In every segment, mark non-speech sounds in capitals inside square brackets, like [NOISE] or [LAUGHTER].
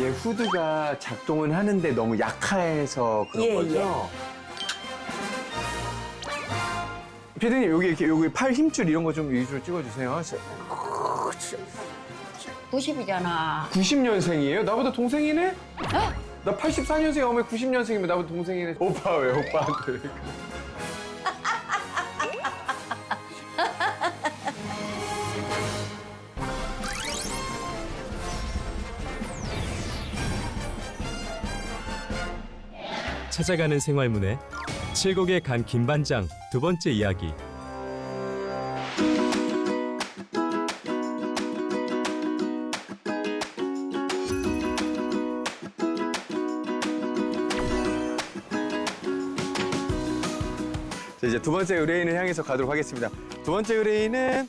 얘 후드가 작동은 하는데 너무 약해서 그런 예, 거죠? 피디님 여기 이렇게 여기 팔 힘줄 이런 거 좀 위주로 찍어주세요. 90이잖아. 90년생이에요? 나보다 동생이네? 나 84년생 어머니 90년생이면 나보다 동생이네. 오빠 왜 오빠한테? 찾아가는 생활문에 칠곡의 간 김반장 두 번째 이야기 자, 이제 두 번째 의뢰인을 향해서 가도록 하겠습니다. 두 번째 의뢰인은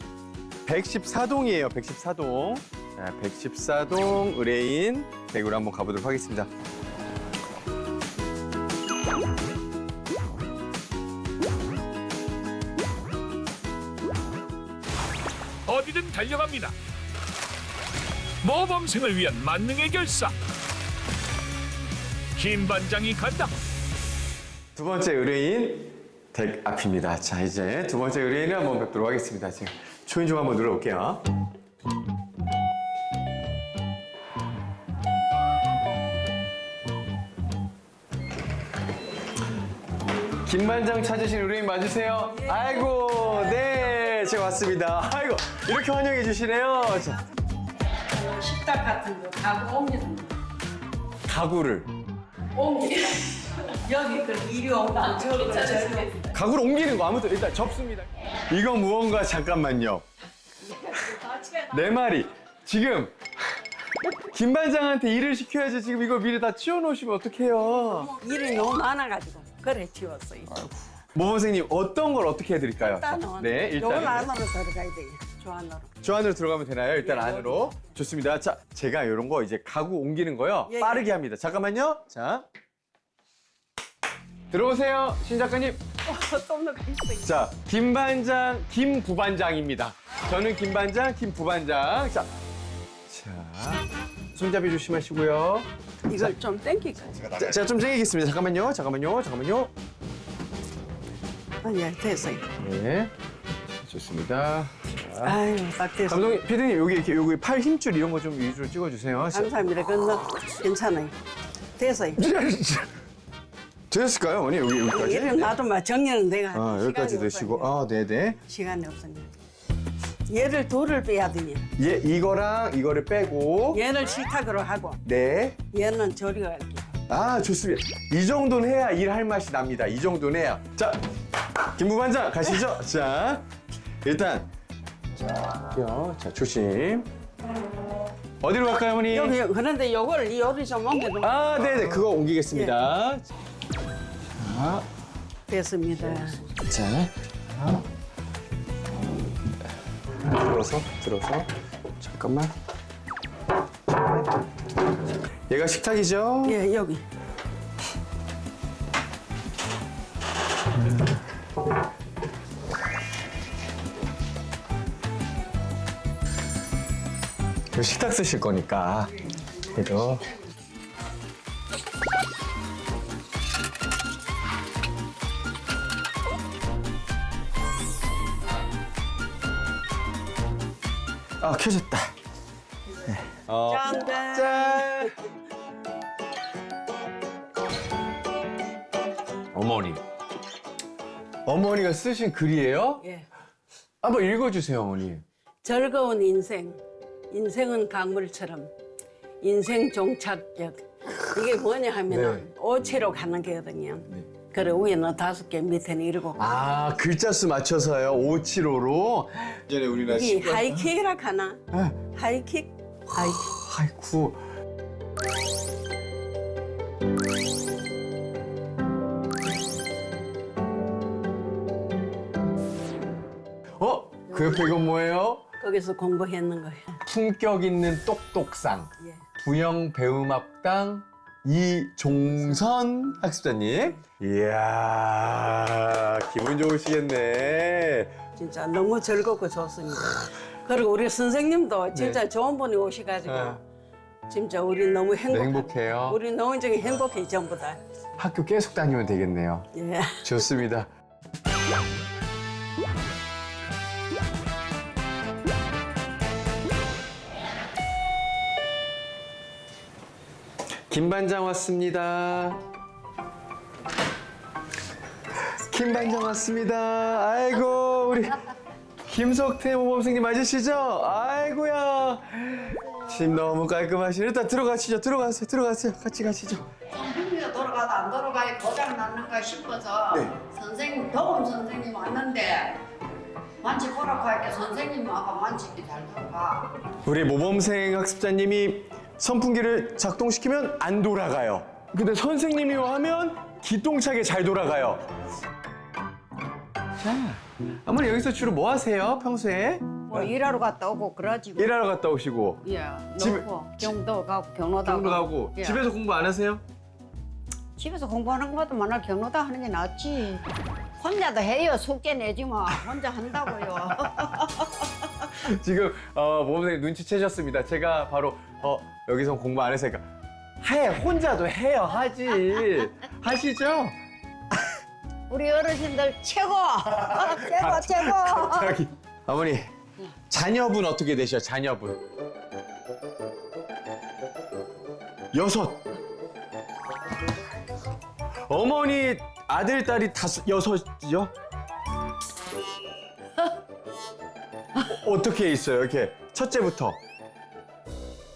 114동이에요. 114동. 자, 114동 의뢰인 댁으로 한번 가보도록 하겠습니다. 어디든 달려갑니다. 모범생을 위한 만능의 결사. 김 반장이 간다. 두 번째 의뢰인 댁 앞입니다. 자, 이제 두 번째 의뢰인을 한번 뵙도록 하겠습니다. 지금 초인 좀 한번 눌러볼게요. 김반장 찾으신 의뢰인 맞으세요? 아이고, 네, 제가 왔습니다. 아이고, 이렇게 환영해 주시네요. 자, 식탁 같은 거 가구 옮기는 거. 가구를. 옮기. [LAUGHS] 여기 그 이리 온다. 저기 저기. 가구를 옮기는 거 아무튼 일단 접습니다. 이거 무언가 잠깐만요. 내 말이 지금 김 반장한테 일을 시켜야지 지금 이거 미리 다 치워놓으시면 어떡해요. 일이 너무 많아가지고 그래 지웠어 요. 모 선생님 어떤 걸 어떻게 해드릴까요? 일단은 네 요걸 일단 안으로 들어가야 돼요. 저 안으로. 저 안으로 들어가면 되나요? 일단 예, 안으로 좋습니다. 자 제가 이런 거 이제 가구 옮기는 거요 예, 예. 빠르게 합니다. 잠깐만요. 자 들어오세요 신 작가님. 좀더 가 있어요. 자, 김 반장, 김 부반장입니다. 저는 김 반장, 김 부반장. 자, 자, 손잡이 조심하시고요. 이걸 좀 땡기고. 자, 제가 좀 쟁이겠습니다. 잠깐만요, 잠깐만요, 잠깐만요. 아니 됐어요. 네, 좋습니다. 아유 딱 됐어. 감독님, 피디님 여기 이렇게 여기 팔 힘줄 이런 거 좀 위주로 찍어주세요. 자, 감사합니다. 그건 괜찮아요. 됐어요. 되셨을까요, 어머니 여기 여기까지? 놔도 막 정리는 내가 아, 여기까지 드시고, 아, 네, 네. 시간이 없으니. 얘를 돌을 빼야 되니. 얘 이거랑 이거를 빼고, 얘를 식탁으로 하고 네. 얘는 저리가 할게요. 아 좋습니다. 이 정도는 해야 일할 맛이 납니다. 이 정도는 해야. 자, 김부반장 가시죠. 자, 일단 자, 할게요. 자, 조심. 어디로 갈까요, 어머니? 여기 그런데 요걸 이 요리 좀 옮겨도 아, 네네, 그거 옮기겠습니다. 자, 됐습니다. 자, 들어서, 들어서. 잠깐만. 얘가 식탁이죠? 예 여기 그 식탁 쓰실 거니까. 그래도. 아 켜졌다. 네. 어, 짠. 짠. 어머니. 어머니가 쓰신 글이에요? 예. 한번 읽어주세요 어머니. 즐거운 인생 인생은 강물처럼 인생 종착역 이게 뭐냐 하면은 네. 오체로 가는 거거든요. 그래 위에는 다섯 개 밑에는 일곱 개. 아 글자 수 맞춰서요 575로 예전에 우리나라 이 하이킥이라 하나? 네. 하이킥? 하이킥. 아이쿠. 어? 그 옆에 이건 뭐예요? 거기서 공부했는 거예요. 품격 있는 똑똑상. 예. 부영 배움학당 이종선 학습자님. 이야, 기분 좋으시겠네. 진짜 너무 즐겁고 좋습니다. 그리고 우리 선생님도 진짜 좋은 분이 오셔가지고 네. 진짜 우리 너무 행복해. 행복해요. 우리 노인정이 행복해 전부 다. 학교 계속 다니면 되겠네요. 예. 좋습니다. 김반장 왔습니다. 김반장 왔습니다. 아이고 우리 김석태 모범생님 맞으시죠? 아이고야. 집 너무 깔끔하시. 일단 들어가시죠. 들어가세요. 들어가세요. 같이 가시죠. 선생님이 돌아가도 안 돌아가야 고장 났는가 싶어서 네. 선생님 도움 선생님 왔는데 만지 보라고 할게 선생님 아까 만지기 잘 돌아가 우리 모범생 학습자님이 선풍기를 작동시키면 안 돌아가요. 근데 선생님이 하면 기똥차게 잘 돌아가요. 자, 어머니 여기서 주로 뭐 하세요? 평소에? 뭐 일하러 갔다 오고 그러지 뭐. 일하러 갔다 오시고 예 집에- 놓고 경도 가고 경로다 공부 가고 예. 집에서 공부 안 하세요? 집에서 공부하는 것보다 맨날 경로다 하는 게 낫지 혼자도 해요 숙제 내지 마 혼자 한다고요 [LAUGHS] 지금 어, 모범생님 눈치채셨습니다. 제가 바로 어, 여기서 공부 안 했으니까 해 혼자도 해요 하지. 하시죠? 우리 어르신들 최고! 최고 최고! 갑자기. 어머니 자녀분 어떻게 되셔 자녀분? 여섯. 어머니 아들 딸이 다섯 여섯이요 어, [LAUGHS] 어떻게 있어요? 이렇게 첫째부터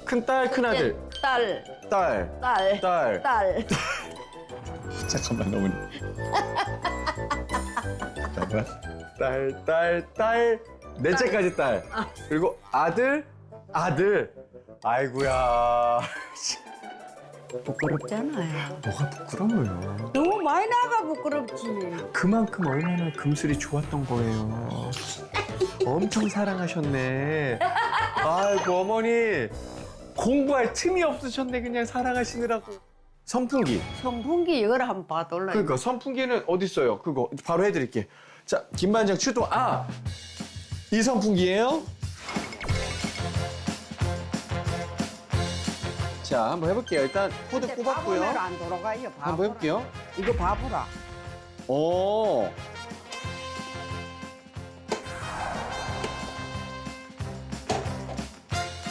큰딸 큰 아들. 딸. 딸. 딸, 딸. 딸. [LAUGHS] 잠깐만 어머니 잠깐만 딸 딸 딸. 넷째까지 딸. 그리고 아들 아들. 아이고야. [LAUGHS] 부끄럽잖아요. 뭐가 부끄러워요? 너무 많이 나가 부끄럽지. 그만큼 얼마나 금슬이 좋았던 거예요. 엄청 사랑하셨네. 아이고 어머니 공부할 틈이 없으셨네 그냥 사랑하시느라고 선풍기 선풍기 이걸 한번 봐돌라. 그러니까 선풍기는 어디 있어요? 그거 바로 해드릴게. 자, 김반장 출동. 아, 이 선풍기예요? 자, 한번 해볼게요. 일단 코드 뽑았고요. 봐보면 안 돌아가요. 한번 해볼게요. 이거 봐보라. 오.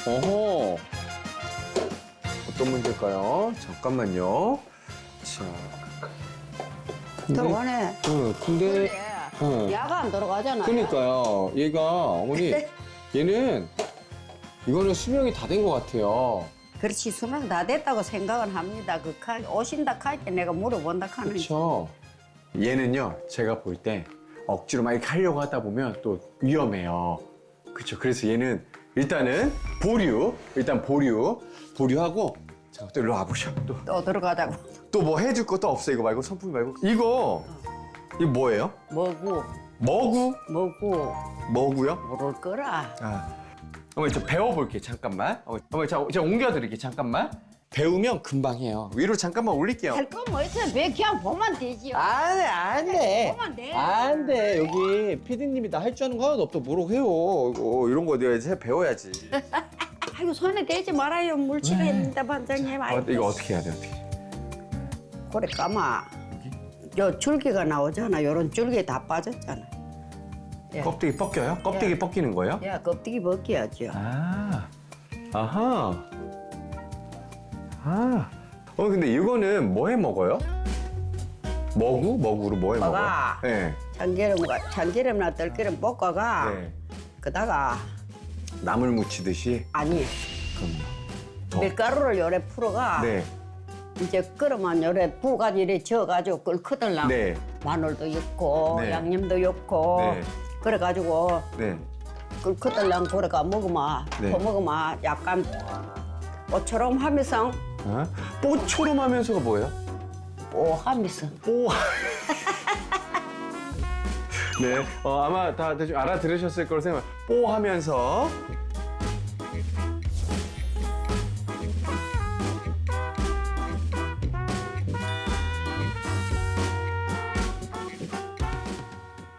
어허. 어떤 문제일까요? 잠깐만요. 자. 들어가네. 응, 근데. 어. 야가 안 돌아가잖아. 그러니까요. 얘가 어머니 얘는 이거는 수명이 다 된 것 같아요. 그렇지 수명 다 됐다고 생각은 합니다. 그 칼, 오신다 할때 내가 물어본다 하는. 그렇죠. 얘는요. 제가 볼 때 억지로 막 이렇게 하려고 하다 보면 또 위험해요. 그렇죠. 그래서 얘는 일단은 보류. 일단 보류. 보류하고 자, 또 일로 와보셔. 또 또 들어가자고. 또 뭐 해줄 것도 없어 이거 말고 선풍기 말고 이거 이거 뭐예요? 뭐고 머구? 뭐고 머구요? 모를 거라. 아. 어머니 저 배워볼게 잠깐만. 어머니, 어머니 자, 제가 옮겨드릴게 잠깐만. 배우면 금방 해요. 위로 잠깐만 올릴게요. 할 거 뭐 있으면 왜 그냥 보면 되지요. 안 돼, 안 돼. 보면 돼. 안 돼. 여기 피디님이 나 할 줄 아는 거 하나도 없다. 뭐라고 해요. 이거 이런 거 내가 이제 배워야지. [LAUGHS] 아이고 손에 대지 말아요. 물치가 있는데 반장님. 어, 아이고. 이거 어떻게 해야 돼, 어떻게. 그래 까마. 요 줄기가 나오잖아. 요런 줄기 다 빠졌잖아. 예. 껍데기 벗겨요? 껍데기 예. 벗기는 거예요? 야 껍데기 벗겨야죠. 아, 아하. 아. 어, 근데 이거는 뭐해 먹어요? 머구? 머구로 뭐해 먹어요? 먹어. 네. 참기름과 참기름이나 들기름 볶아가 네. 그다가 나물 무치듯이. 아니 그럼요. 더. 밀가루를 요래 풀어가 네. 이제 끓으면 요래 부가지 이래 저어가지고 끓거들라 네. 마늘도 넣고 네. 양념도 넣고 네. 그래가지고 네. 끓거들랑 그래가 먹으면 네. 더 먹으면 약간 꽃처럼 하면서 어? 뽀초름 하면서가 뭐예요? 오 하면서 오. 네, 어, 아마 다 대충 알아들으셨을 거로 생각. 뽀 하면서.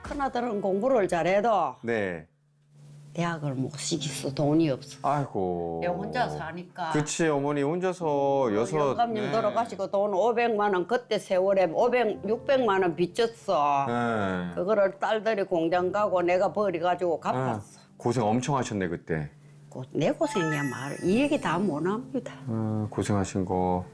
큰아들은 공부를 잘해도 네. 대학을 못 시켰어 돈이 없어. 아이고. 내가 혼자 사니까. 그치 어머니 혼자서 여섯. 영감님 네. 돌아가시고 돈 500만 원 그때 세월에 500, 600만 원 빚졌어. 네. 그거를 딸들이 공장 가고 내가 버려가지고 아, 갚았어. 고생 엄청 하셨네 그때. 고- 내 고생이야 말. 이 얘기 다 못 합니다. 아, 고생하신 거.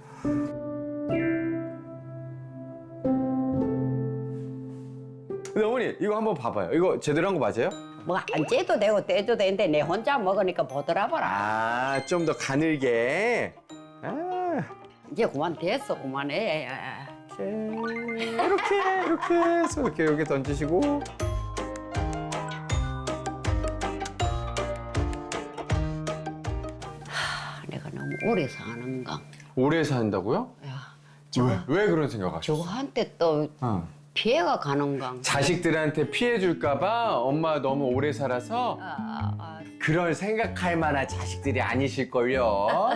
어머니 이거 한번 봐봐요. 이거 제대로 한 거 맞아요? 뭐 안 째도 되고 떼도 되는데 내 혼자 먹으니까 보더라봐라. 아, 좀 더 가늘게. 아, 이제 그만 됐어 그만해. 이렇게 이렇게 해서 이렇게 이렇게 던지시고. 아, 내가 너무 오래 사는가. 오래 산다고요? 야, 왜? 왜 그런 생각하셨어요? 저한테 또 어. 피해가 가는가. 자식들한테 피해 줄까봐 엄마 너무 오래 살아서 아, 아, 그럴 생각할 만한 자식들이 아니실걸요. 어?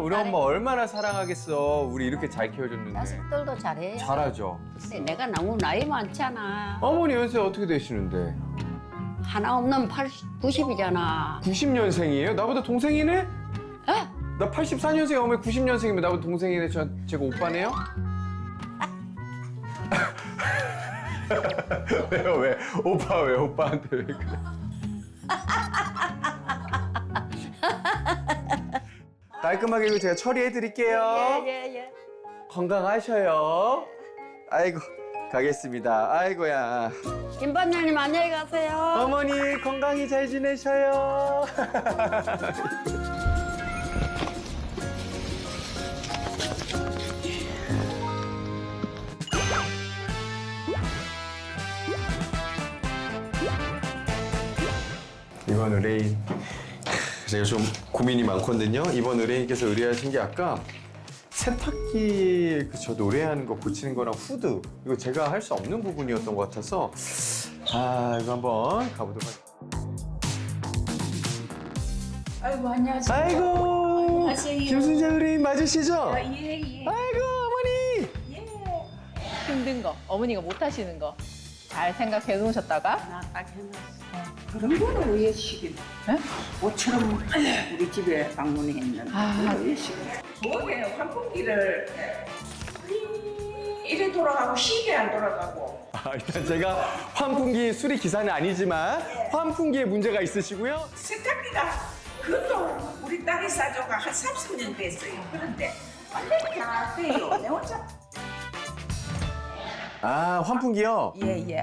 우리 엄마 얼마나 사랑하겠어. 우리 이렇게 잘 키워줬는데. 자식들도 잘해. 잘하죠. 근데 내가 너무 나이 많잖아. 어머니 연세 어떻게 되시는데? 하나 없는 80, 90이잖아. 90년생이에요? 나보다 동생이네? 어? 나 84년생 어머니 90년생이면 나보다 동생이네. 저, 제가 오빠네요? 왜요 왜? 오빠 왜 오빠한테 왜 그래? 깔끔하게 이거 제가 처리해 드릴게요. 예, 예. 건강하셔요. 아이고 가겠습니다. 아이고야. 김 반장님 안녕히 가세요. 어머니 건강히 잘 지내셔요. [LAUGHS] 이번 의뢰인 제가 좀 고민이 많거든요. 이번 의뢰인께서 의뢰하신 게 아까 세탁기 그저 노래하는 거 고치는 거랑 후드 이거 제가 할 수 없는 부분이었던 것 같아서 아 이거 한번 가보도록 할게요. 아이고 안녕하세요. 아이고 안녕하세요. 김순자 의뢰인 맞으시죠? 예 예. 아이고 어머니 힘든 거, 어머니가 못 하시는 거 잘 생각해 놓으셨다가 나딱 해놨어. 그런 거는 왜 시kin? 네? 모처럼 우리 집에 방문했는데 아. 왜 시kin? 저게 환풍기를 이래 돌아가고 시계 안 돌아가고 아, 일단 제가 환풍기 수리 기사는 아니지만 환풍기에 문제가 있으시고요. 세탁기가 그것도 우리 딸이 사줘가 한 30년 됐어요. 그런데 원래 다 돼요. 내 혼자 아 환풍기요? 예 예.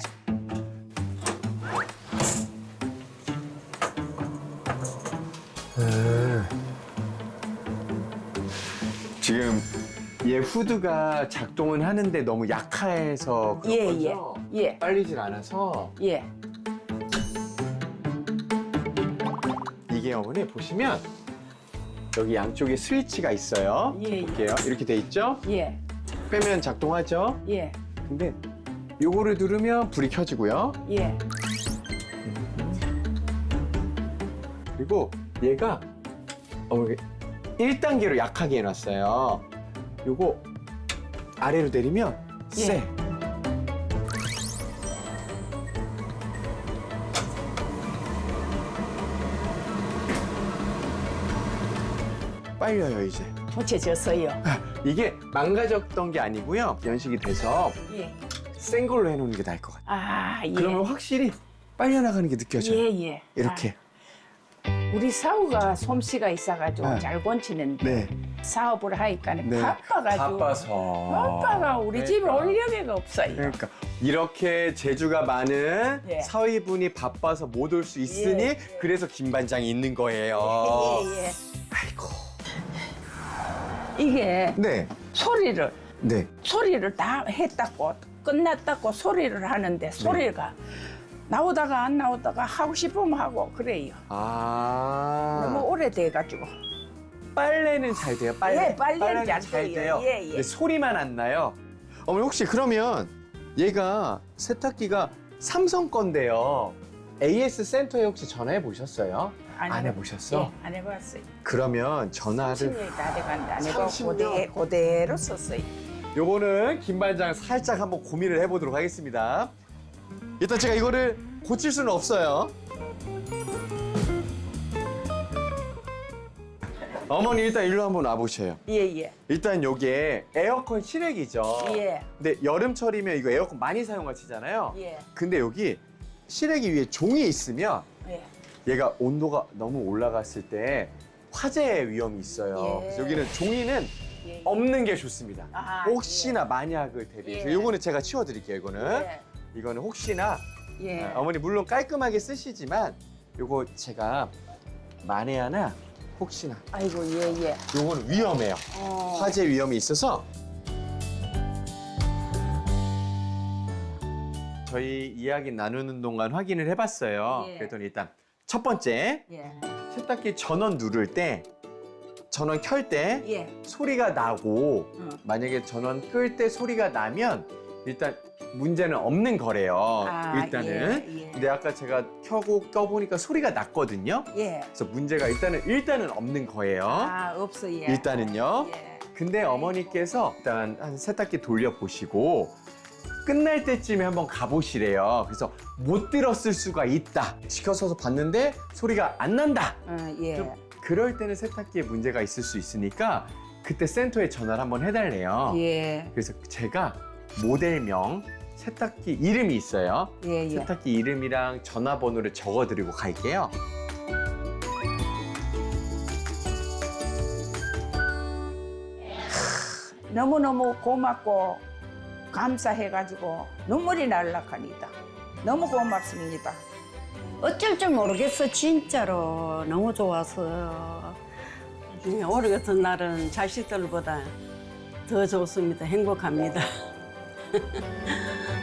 얘 후드가 작동은 하는데 너무 약해서 그런 예, 거죠? 예, 예. 빨리질 않아서 예. 이게 어머니 보시면 여기 양쪽에 스위치가 있어요. 예, 예. 볼게요. 이렇게 돼 있죠? 예. 빼면 작동하죠? 예. 근데 요거를 누르면 불이 켜지고요. 예. 그리고 얘가 어, 1단계로 약하게 해놨어요. 요거 아래로 내리면 예. 세. 빨려요 이제. 고쳐졌어요. 이게 망가졌던 게 아니고요. 연식이 돼서 예. 센 걸로 해놓는 게 나을 것 같아요. 아, 예. 그러면 확실히 빨려 나가는 게 느껴져요. 예, 예. 이렇게. 아, 우리 사우가 솜씨가 있어가지고 네. 잘 건치는데 네. 사업을 하니까 네. 바빠가지고 바빠서. 바빠가 우리 집에 그러니까. 올 여기가 없어요. 그러니까 이렇게 재주가 많은 예. 사위분이 바빠서 못 올 수 있으니 예. 그래서 김 반장이 있는 거예요. 예, 예. 아이고. 이게 네. 소리를 네. 소리를 다 했다고 끝났다고 소리를 하는데 소리가 나오다가 안 나오다가 하고 싶으면 하고 그래요. 아. 너무 오래돼가지고 빨래는 잘 돼요. 빨래. 예, 빨래는 잘 돼요. 예, 예. 근데 소리만 안 나요. 어머니 혹시 그러면 얘가 세탁기가 삼성 건데요. AS 센터에 혹시 전화해 보셨어요? 안 해 보셨어? 예, 안 해봤어요. 그러면 전화를 10년이 다 돼가는데 안 해봤고 30년? 그대, 그대로 썼어요. 요거는 김 반장 살짝 한번 고민을 해보도록 하겠습니다. 일단 제가 이거를 고칠 수는 없어요. 어머니 일단 일로 한번 와보세요. 예, 예. 일단 요게 에어컨 실외기죠. 예. 근데 여름철이면 이거 에어컨 많이 사용하시잖아요. 예. 근데 여기 실외기 위에 종이 있으면 예. 얘가 온도가 너무 올라갔을 때 화재 위험이 있어요. 예. 그래서 여기는 종이는 예. 없는 게 좋습니다. 아, 예. 혹시나 만약을 대비해서 예. 요거는 제가 치워드릴게요. 이거는 예. 이거는 혹시나 예. 아, 어머니 물론 깔끔하게 쓰시지만 요거 제가 만에 하나 혹시나 아이고 예예. 요거는 위험해요. 어. 화재 위험이 있어서 저희 이야기 나누는 동안 확인을 해봤어요. 예. 그랬더니 일단 첫 번째 예. 세탁기 전원 누를 때 전원 켤 때 예. 소리가 나고 응. 만약에 전원 끌 때 소리가 나면 일단 문제는 없는 거래요. 아, 일단은. 예, 예. 근데 아까 제가 켜고 껴보니까 소리가 났거든요. 예. 그래서 문제가 일단은 일단은 없는 거예요. 아 없어 예. 일단은요. 예. 근데 어머니께서 일단 한 세탁기 돌려 보시고 끝날 때쯤에 한번 가보시래요. 그래서 못 들었을 수가 있다. 시켜서 봤는데 소리가 안 난다. 어, 예. 좀 그럴 때는 세탁기에 문제가 있을 수 있으니까 그때 센터에 전화를 한번 해달래요. 예. 그래서 제가 모델명 세탁기 이름이 있어요. 예. 예. 세탁기 이름이랑 전화번호를 적어드리고 갈게요. 너무너무 고맙고 감사해가지고 눈물이 날락하니다. 너무 고맙습니다. 어쩔 줄 모르겠어 진짜로 너무 좋아서 네, 오늘 같은 날은 자식들보다 더 좋습니다. 행복합니다. ハハハハ。